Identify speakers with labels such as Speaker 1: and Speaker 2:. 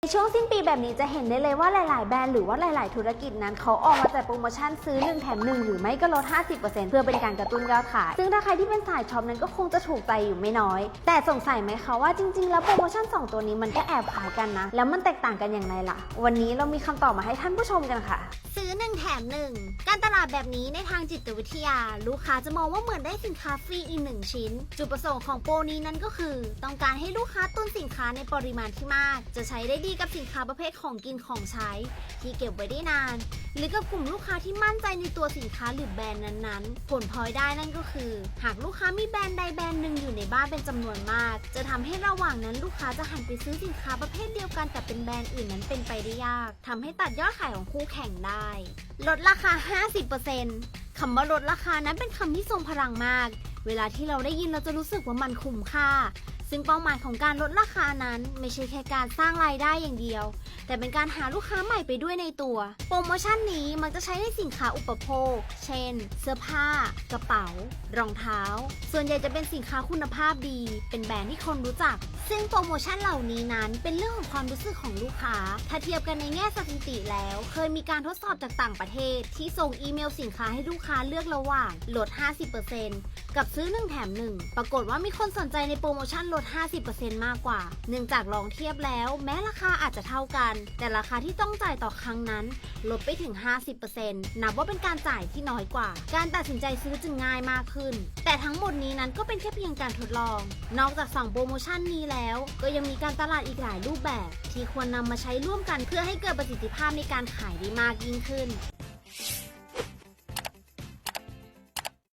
Speaker 1: ในช่วงสิ้นปีแบบนี้จะเห็นได้เลยว่าหลาย ๆ แบรนด์หรือว่าหลาย ๆ ธุรกิจนั้นเขาออกมาจัดโปรโมชั่นซื้อ 1 แถม 1 หรือไม่ก็ลด 50%เพื่อเป็นการกระตุ้นยอดขาย ซึ่งถ้าใครที่เป็นสายช็อปนั้นก็คงจะถูกใจอยู่ไม่น้อย แต่สงสัยไหมคะว่าจริง ๆ แล้วโปรโมชั่น 2 ตัวนี้มันก็แอบคล้ายกันนะ แล้วมันแตกต่างกันอย่างไรล่ะ วันนี้เรามีคำตอบมาให้ท่านผู้ชมกันค่ะ
Speaker 2: ซื แถม1การตลาดแบบนี้ในทางจิตวิทยา ลูกค้าจะมองว่าเหมือนได้สินค้าฟรีอีกหนึ่งชิ้น จุดประสงค์ของโปรนี้นั้นก็คือ ต้องการให้ลูกค้าตุนสินค้าในปริมาณที่มาก จะใช้ได้ดีกับสินค้าประเภทของกินของใช้ ที่เก็บไว้ได้นาน หรือกับกลุ่มลูกค้าที่มั่นใจในตัวสินค้าหรือแบรนด์นั้นๆ ผลพลอยได้นั่นก็คือ หากลูกค้ามีแบรนด์ใดแบรนด์หนึ่งอยู่ในบ้านเป็นจำนวนมาก จะทำให้ระหว่างนั้นลูกค้าจะหันไปซื้อสินค้าประเภทเดียวกันแต่เป็นแบรนด์อื่นนั้นเป็นไปได้ยากทำให้ตัดยอดขายของคู่แข่งได้ลดราคา 50%คำว่าลดราคานั้นเป็นคำที่ทรงพลังมาก เวลาที่เราได้ยินเราจะรู้สึกว่ามันคุ้มค่า ซึ่งเป้าหมายของการลดราคานั้นไม่ใช่แค่การสร้างรายได้อย่างเดียว แต่เป็นการหาลูกค้าใหม่ไปด้วยในตัว โปรโมชั่นนี้มันจะใช้ในสินค้าอุปโภค เช่น เสื้อผ้า กระเป๋า รองเท้า ส่วนใหญ่จะเป็นสินค้าคุณภาพดี เป็นแบรนด์ที่คนรู้จัก ซึ่งโปรโมชั่นเหล่านี้นั้นเป็นเรื่องของความรู้สึกของลูกค้า ถ้าเทียบกันในแง่สถิติแล้ว เคยมีการทดสอบจากต่างประเทศ ที่ส่งอีเมลสินค้าให้ลูกค้าเลือกระหว่างลด 50%กับซื้อ1แถม1ปรากฏว่ามีคนสนใจในโปรโมชั่นลด 50%มากกว่า เนื่องจากลองเทียบแล้ว แม้ราคาอาจจะเท่ากัน แต่ราคาที่ต้องจ่ายต่อครั้งนั้น ลดไปถึง 50%นับว่าเป็นการจ่ายที่น้อยกว่า การตัดสินใจซื้อจึงง่ายมากขึ้น แต่ทั้งหมดนี้นั้นก็เป็นแค่เพียงการทดลอง นอกจาก2โปรโมชั่นนี้แล้ว ก็ยังมีการตลาดอีกหลายรูปแบบ ที่ควรนำมาใช้ร่วมกันเพื่อให้เกิดประสิทธิภาพในการขายได้มากยิ่งขึ้น